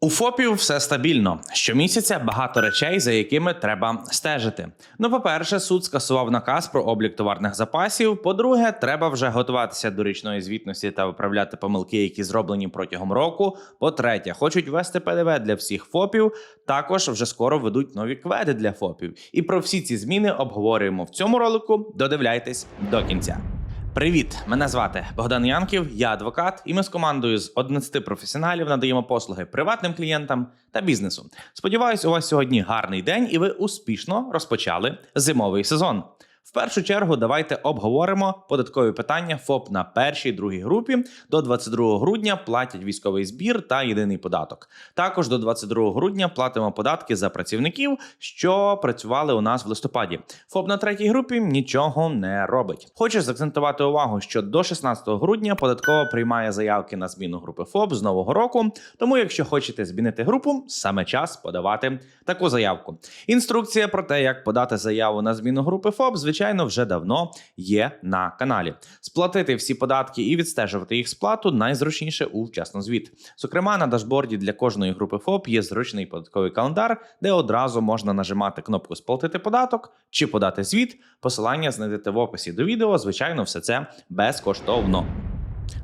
У ФОПів все стабільно. Щомісяця багато речей, за якими треба стежити. Ну, по-перше, суд скасував наказ про облік товарних запасів. По-друге, треба вже готуватися до річної звітності та виправляти помилки, які зроблені протягом року. По-третє, хочуть ввести ПДВ для всіх ФОПів. Також вже скоро ведуть нові кведи для ФОПів. І про всі ці зміни обговорюємо в цьому ролику. Додивляйтесь до кінця. Привіт, мене звати Богдан Янків, я адвокат, і ми з командою з 11 професіоналів надаємо послуги приватним клієнтам та бізнесу. Сподіваюсь, у вас сьогодні гарний день і ви успішно розпочали зимовий сезон. В першу чергу давайте обговоримо податкові питання ФОП на першій другій групі. До 22 грудня платять військовий збір та єдиний податок. Також до 22 грудня платимо податки за працівників, що працювали у нас в листопаді. ФОП на третій групі нічого не робить. Хочу заакцентувати увагу, що до 16 грудня податкова приймає заявки на зміну групи ФОП з нового року. Тому, якщо хочете змінити групу, саме час подавати таку заявку. Інструкція про те, як подати заяву на зміну групи ФОП, звичайно, вже давно є на каналі. Сплатити всі податки і відстежувати їх сплату найзручніше у вчаснозвіт. Зокрема, на дашборді для кожної групи ФОП є зручний податковий календар, де одразу можна нажимати кнопку Сплатити податок чи подати звіт. Посилання знайдете в описі до відео. Звичайно, все це безкоштовно.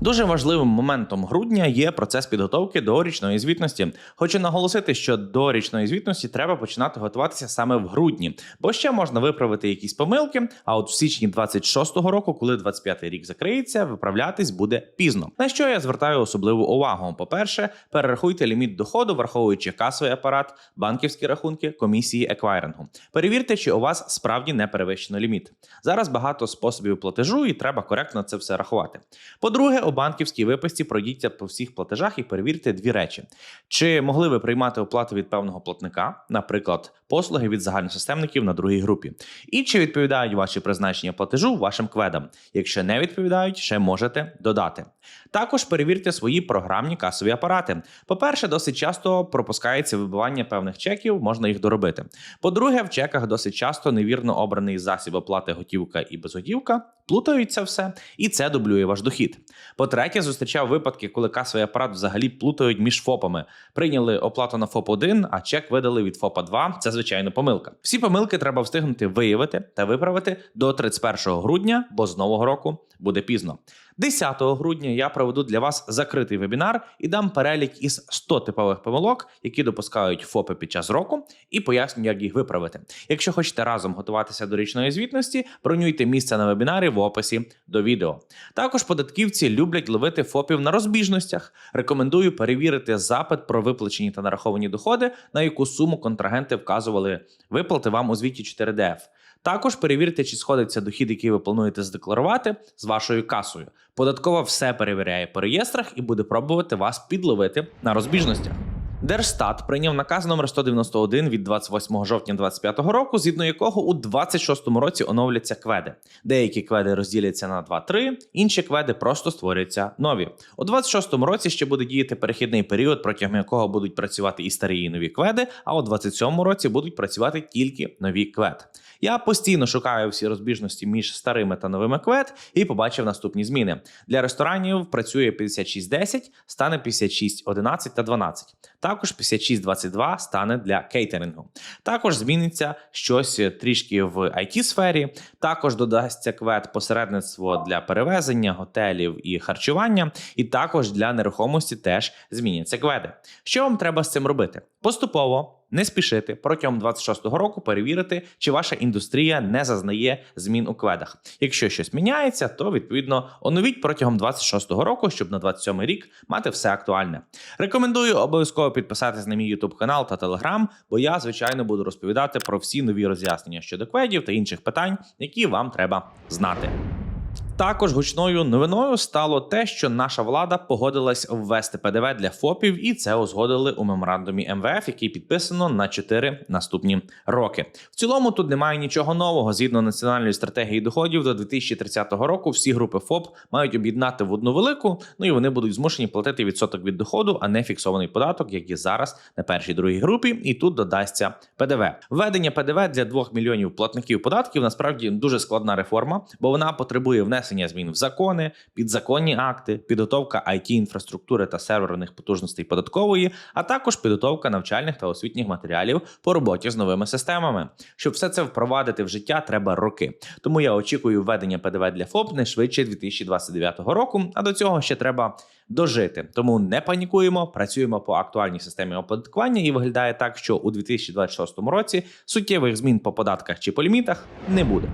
Дуже важливим моментом грудня є процес підготовки до річної звітності. Хочу наголосити, що до річної звітності треба починати готуватися саме в грудні, бо ще можна виправити якісь помилки. А от в січні 26-го року, коли 25-й рік закриється, виправлятись буде пізно. На що я звертаю особливу увагу? По-перше, перерахуйте ліміт доходу, враховуючи касовий апарат, банківські рахунки, комісії еквайрингу. Перевірте, чи у вас справді не перевищено ліміт. Зараз багато способів платежу, і треба коректно це все рахувати. По-друге, у банківській виписці пройдіться по всіх платежах і перевірте дві речі: чи могли ви приймати оплату від певного платника, наприклад, послуги від загальносистемників на другій групі, і чи відповідають ваші призначення платежу вашим кведам. Якщо не відповідають, ще можете додати. Також перевірте свої програмні касові апарати. По-перше, досить часто пропускається вибивання певних чеків, можна їх доробити. По-друге, в чеках досить часто невірно обраний засіб оплати готівка і безготівка, плутаються все, і це дублює ваш дохід. По-третє, зустрічав випадки, коли касовий апарат взагалі плутають між ФОПами. Прийняли оплату на ФОП 1, а чек видали від ФОПа 2. Це звичайно помилка. Всі помилки треба встигнути виявити та виправити до 31 грудня, бо з нового року буде пізно. 10 грудня я проведу для вас закритий вебінар і дам перелік із 100 типових помилок, які допускають ФОПи під час року, і поясню, як їх виправити. Якщо хочете разом готуватися до річної звітності, бронюйте місце на вебінарі в описі до відео. Також податківці люблять ловити ФОПів на розбіжностях. Рекомендую перевірити запит про виплачені та нараховані доходи, на яку суму контрагенти вказували виплати вам у звіті 4DF. Також перевірте, чи сходиться дохід, який ви плануєте задекларувати з вашою касою. Податкова все перевіряє по реєстрах і буде пробувати вас підловити на розбіжностях. Держстат прийняв наказ номер 191 від 28 жовтня 2025 року, згідно якого у 26-му році оновляться кведи. Деякі кведи розділяться на 2-3, інші кведи просто створюються нові. У 26-му році ще буде діяти перехідний період, протягом якого будуть працювати і старі, і нові кведи. А у 27-му році будуть працювати тільки нові квед. Я постійно шукаю всі розбіжності між старими та новими квед і побачив наступні зміни. Для ресторанів працює 5610, стане 5611 та 12. Також 5622 стане для кейтерингу. Також зміниться щось трішки в it сфері. Також додасться квед посередництво для перевезення, готелів і харчування. І також для нерухомості теж зміняться кведи. Що вам треба з цим робити? Поступово. Не спішити протягом 26-го року перевірити, чи ваша індустрія не зазнає змін у кведах. Якщо щось міняється, то відповідно оновіть протягом 26-го року, щоб на 27-й рік мати все актуальне. Рекомендую обов'язково підписатись на мій YouTube канал та Telegram, бо я звичайно буду розповідати про всі нові роз'яснення щодо кведів та інших питань, які вам треба знати. Також гучною новиною стало те, що наша влада погодилась ввести ПДВ для ФОПів, і це узгодили у меморандумі МВФ, який підписано на 4 наступні роки. В цілому тут немає нічого нового. Згідно національної стратегії доходів до 2030 року, всі групи ФОП мають об'єднати в одну велику. Ну і вони будуть змушені платити відсоток від доходу, а не фіксований податок, як є зараз на першій другій групі. І тут додасться ПДВ. Введення ПДВ для 2 мільйонів платників податків насправді дуже складна реформа, бо вона потребує внесення внесення змін в закони, підзаконні акти, підготовка it інфраструктури та серверних потужностей податкової, а також підготовка навчальних та освітніх матеріалів по роботі з новими системами. Щоб все це впровадити в життя, треба роки. Тому я очікую введення ПДВ для ФОП не швидше 2029 року. А до цього ще треба дожити. Тому не панікуємо, працюємо по актуальній системі оподаткування, і виглядає так, що у 2026 році суттєвих змін по податках чи по лімітах не буде.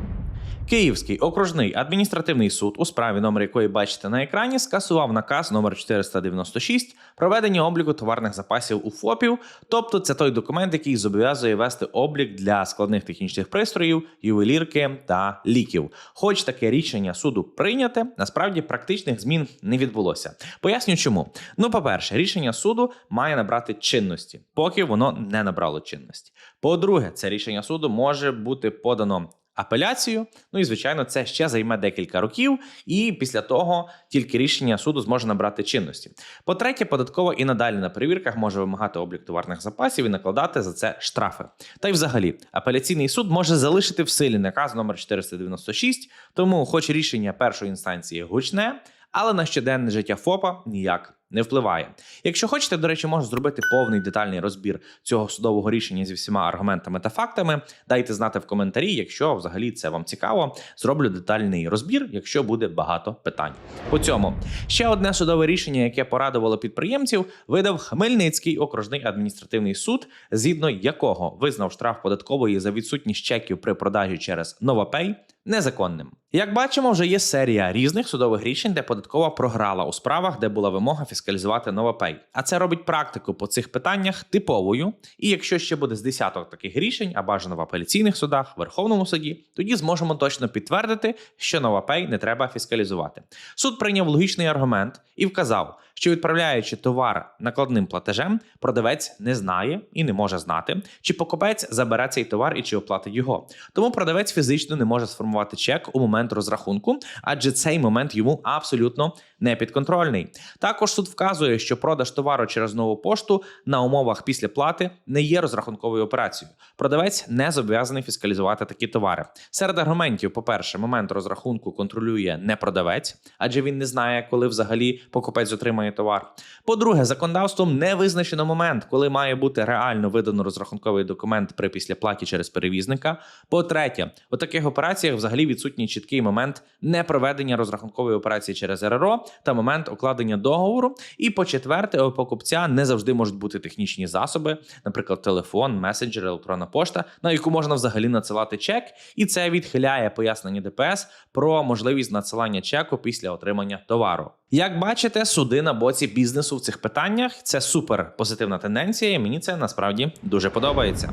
Київський окружний адміністративний суд, у справі номер якої бачите на екрані, скасував наказ номер 496 проведення обліку товарних запасів у ФОПів. Тобто, це той документ, який зобов'язує вести облік для складних технічних пристроїв, ювелірки та ліків. Хоч таке рішення суду прийняте, насправді практичних змін не відбулося. Поясню, чому. Ну, по-перше, рішення суду має набрати чинності, поки воно не набрало чинності. По-друге, це рішення суду може бути подано апеляцію. Ну і звичайно, це ще займе декілька років, і після того тільки рішення суду зможе набрати чинності. По-третє, податкова і надалі на перевірках може вимагати облік товарних запасів і накладати за це штрафи. Та й взагалі, апеляційний суд може залишити в силі наказ номер 496, тому, хоч рішення першої інстанції гучне, але на щоденне життя ФОПа ніяк не впливає. Якщо хочете, до речі, можу зробити повний детальний розбір цього судового рішення зі всіма аргументами та фактами. Дайте знати в коментарі, якщо взагалі це вам цікаво. Зроблю детальний розбір, якщо буде багато питань. По цьому ще одне судове рішення, яке порадувало підприємців, видав Хмельницький окружний адміністративний суд, згідно якого визнав штраф податкової за відсутність чеків при продажі через Новопей незаконним. Як бачимо, вже є серія різних судових рішень, де податкова програла у справах, де була вимога фіскалізувати Новопей. А це робить практику по цих питаннях типовою. І якщо ще буде з десяток таких рішень, а бажано в апеляційних судах, Верховному суді, тоді зможемо точно підтвердити, що Новопей не треба фіскалізувати. Суд прийняв логічний аргумент і вказав, що відправляючи товар накладним платежем, продавець не знає і не може знати, чи покупець забере цей товар і чи оплатить його. Тому продавець фізично не може сформувати чек у момент розрахунку, адже цей момент йому абсолютно не підконтрольний. Також суд вказує, що продаж товару через нову пошту на умовах після плати не є розрахунковою операцією. Продавець не зобов'язаний фіскалізувати такі товари. Серед аргументів, по-перше, момент розрахунку контролює не продавець, адже він не знає, коли взагалі покупець отримає товар. По-друге, законодавством не визначено момент, коли має бути реально видано розрахунковий документ при післяплаті через перевізника. По-третє, у таких операціях взагалі відсутній чіткий момент непроведення розрахункової операції через РРО та момент укладення договору. І по четверте, у покупця не завжди можуть бути технічні засоби, наприклад, телефон, месенджер, електронна пошта, на яку можна взагалі надсилати чек, і це відхиляє пояснення ДПС про можливість надсилання чеку після отримання товару. Як бачите, суди на боці бізнесу в цих питаннях це супер позитивна тенденція. і Мені це насправді дуже подобається.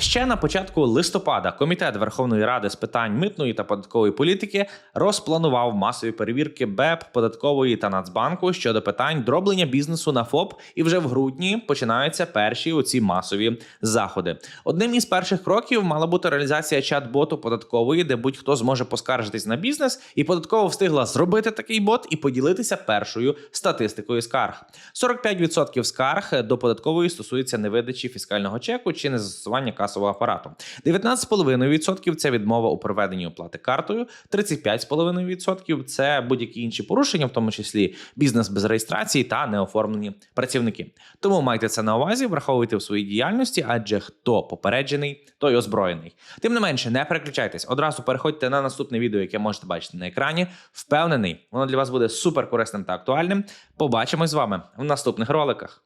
Ще на початку листопада комітет Верховної Ради з питань митної та податкової політики розпланував масові перевірки БЕП, податкової та Нацбанку щодо питань дроблення бізнесу на ФОП. І вже в грудні починаються перші оці масові заходи. Одним із перших кроків мала бути реалізація чат-боту податкової, де будь-хто зможе поскаржитись на бізнес, і податково встигла зробити такий бот і поділитися першою статистикою скарг. 45% скарг до податкової стосується невидачі фіскального чеку чи незастосування касового апарату. 19,5% – це відмова у проведенні оплати картою, 35,5% – це будь-які інші порушення, в тому числі бізнес без реєстрації та неоформлені працівники. Тому майте це на увазі, враховуйте в своїй діяльності, адже хто попереджений, той озброєний. Тим не менше, не переключайтесь. Одразу переходьте на наступне відео, яке можете бачити на екрані. Впевнений, воно для вас буде супер корисним та актуальним. Побачимось з вами в наступних роликах.